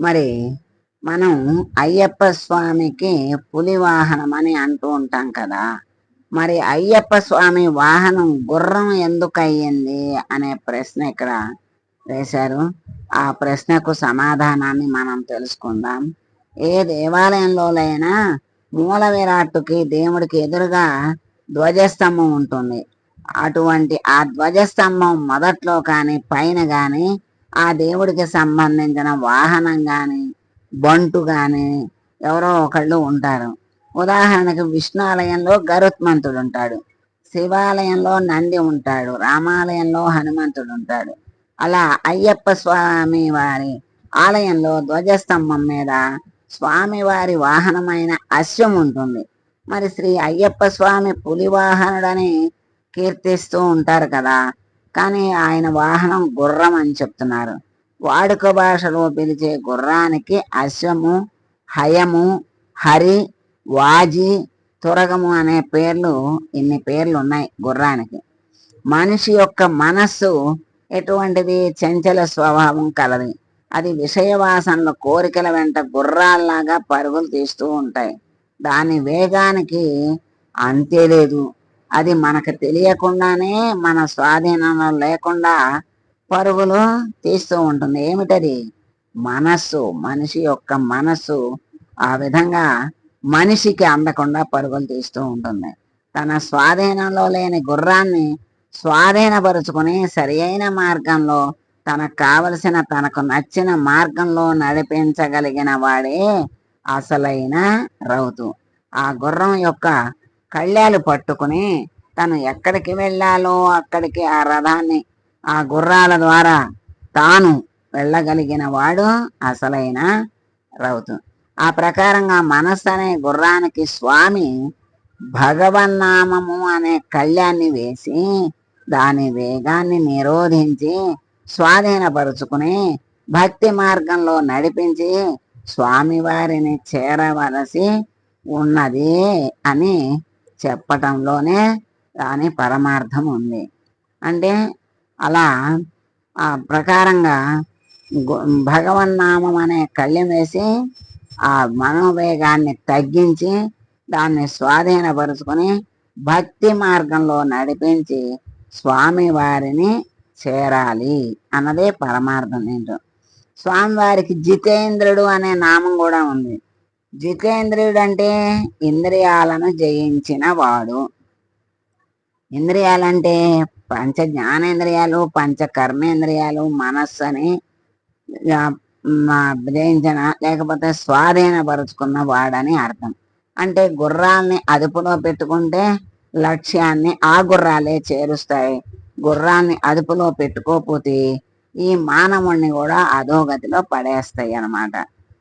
మరి మనం అయ్యప్ప స్వామికి పులి వాహనం అని అంటూ ఉంటాం కదా. మరి అయ్యప్ప స్వామి వాహనం గుర్రం ఎందుకు అయ్యింది అనే ప్రశ్న ఇక్కడ వేశారు. ఆ ప్రశ్నకు సమాధానాన్ని మనం తెలుసుకుందాం. ఏ దేవాలయంలోనైనా మూల విరాట్టుకి దేవుడికి ఎదురుగా ధ్వజస్తంభం ఉంటుంది. అటువంటి ఆ ధ్వజస్తంభం మొదట్లో కానీ పైన కానీ ఆ దేవుడికి సంబంధించిన వాహనం కానీ బంటు కానీ ఎవరో ఒకళ్ళు ఉంటారు. ఉదాహరణకు విష్ణు ఆలయంలో గరుత్మంతుడు ఉంటాడు. శివాలయంలో నంది ఉంటాడు. రామాలయంలో హనుమంతుడు ఉంటాడు. అలా అయ్యప్ప స్వామి వారి ఆలయంలో ధ్వజస్తంభం మీద స్వామివారి వాహనమైన అశ్వం ఉంటుంది. మరి శ్రీ అయ్యప్ప స్వామి పులి వాహనుడని కీర్తిస్తూ ఉంటారు కదా. కానీ ఆయన వాహనం గుర్రం అని చెప్తున్నారు. వాడుక భాషలో పిలిచే గుర్రానికి అశ్వము హయము హరి వాజి తురగము అనే పేర్లు ఇన్ని పేర్లు ఉన్నాయి గుర్రానికి. మనిషి యొక్క మనస్సు ఎటువంటిది? చంచల స్వభావం కలది. అది విషయవాసనల కోరికల వెంట గుర్రాల్లాగా పరుగులు తీస్తూ ఉంటాయి. దాని వేగానికి అంతే లేదు. అది మనకు తెలియకుండానే మన స్వాధీనంలో లేకుండా పరుగులు తీస్తూ ఉంటుంది. ఏమిటది? మనస్సు మనిషి యొక్క మనస్సు ఆ విధంగా మనిషికి అందకుండా పరుగులు తీస్తూ ఉంటుంది. తన స్వాధీనంలో లేని గుర్రాన్ని స్వాధీనపరుచుకుని సరి అయిన మార్గంలో తనకు కావలసిన తనకు నచ్చిన మార్గంలో నడిపించగలిగిన వాడే అసలైన రౌతు. ఆ గుర్రం యొక్క కళ్యాలు పట్టుకుని తను ఎక్కడికి వెళ్ళాలో అక్కడికి ఆ రథాన్ని ఆ గుర్రాల ద్వారా తాను వెళ్ళగలిగిన వాడు అసలైన రౌతు. ఆ ప్రకారంగా మనస్సు అనే గుర్రానికి స్వామి భగవన్నామము అనే కళ్యాన్ని వేసి దాని వేగాన్ని నిరోధించి స్వాధీనపరుచుకుని భక్తి మార్గంలో నడిపించి స్వామివారిని చేరవలసి ఉన్నది అని చెప్పటంలోనే దాని పరమార్థం ఉంది. అంటే అలా ఆ ప్రకారంగా భగవన్నామం అనే కళ్ళెం వేసి ఆ మనోవేగాన్ని తగ్గించి దాన్ని స్వాధీనపరుచుకొని భక్తి మార్గంలో నడిపించి స్వామి వారిని చేరాలి అన్నదే పరమార్థం ఏంటో. స్వామివారికి జితేంద్రుడు అనే నామం కూడా ఉంది. జితేంద్రుడు అంటే ఇంద్రియాలను జయించిన వాడు ఇంద్రియాలంటే పంచ జ్ఞానేంద్రియాలు పంచ కర్మేంద్రియాలు మనస్సు అని జయించిన లేకపోతే స్వాధీనపరుచుకున్న వాడని అర్థం. అంటే గుర్రాల్ని అదుపులో పెట్టుకుంటే లక్ష్యాన్ని ఆ గుర్రాలే చేరుస్తాయి. గుర్రాన్ని అదుపులో పెట్టుకోకపోతే ఈ మానవుణ్ణి కూడా అధోగతిలో పడేస్తాయి అన్నమాట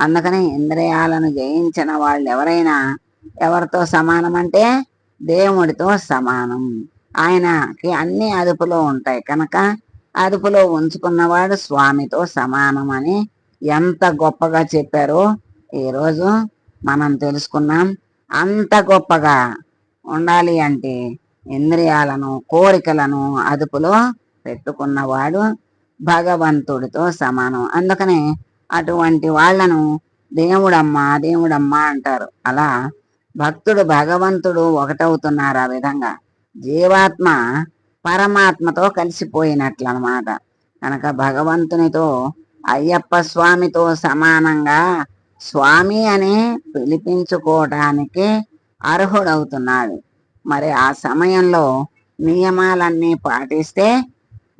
అందుకని ఇంద్రియాలను జయించిన వాళ్ళు ఎవరైనా ఎవరితో సమానం అంటే దేవుడితో సమానం. ఆయనకి అన్ని అదుపులో ఉంటాయి. కనుక అదుపులో ఉంచుకున్నవాడు స్వామితో సమానం అని ఎంత గొప్పగా చెప్పారో ఈరోజు మనం తెలుసుకున్నాం. అంత గొప్పగా ఉండాలి అంటే ఇంద్రియాలను కోరికలను అదుపులో పెట్టుకున్నవాడు భగవంతుడితో సమానం. అందుకనే అటువంటి వాళ్ళను దేవుడమ్మా దేవుడమ్మా అంటారు. అలా భక్తుడు భగవంతుడు ఒకటవుతున్నారు ఆ విధంగా. జీవాత్మ పరమాత్మతో కలిసిపోయినట్లు అనమాట కనుక భగవంతునితో అయ్యప్ప స్వామితో సమానంగా స్వామి అని పిలిపించుకోవటానికి అర్హుడవుతున్నాడు. మరి ఆ సమయంలో నియమాలన్నీ పాటిస్తే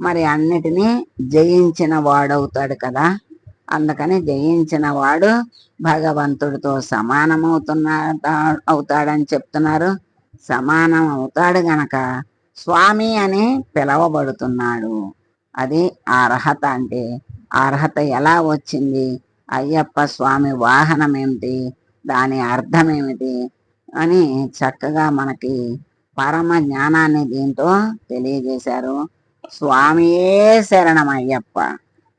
మరి అన్నిటినీ జయించిన వాడవుతాడు కదా. అందుకని జయించిన వాడు భగవంతుడితో సమానమవుతున్నా అవుతాడని చెప్తున్నారు. సమానం అవుతాడు గనక స్వామి అని పిలవబడుతున్నాడు. అది అర్హత అంటే అర్హత ఎలా వచ్చింది? అయ్యప్ప స్వామి వాహనం ఏమిటి? దాని అర్థం ఏమిటి? అని చక్కగా మనకి పరమ జ్ఞానాన్ని దీంతో తెలియజేశారు. స్వామియే శరణమయ్యప్ప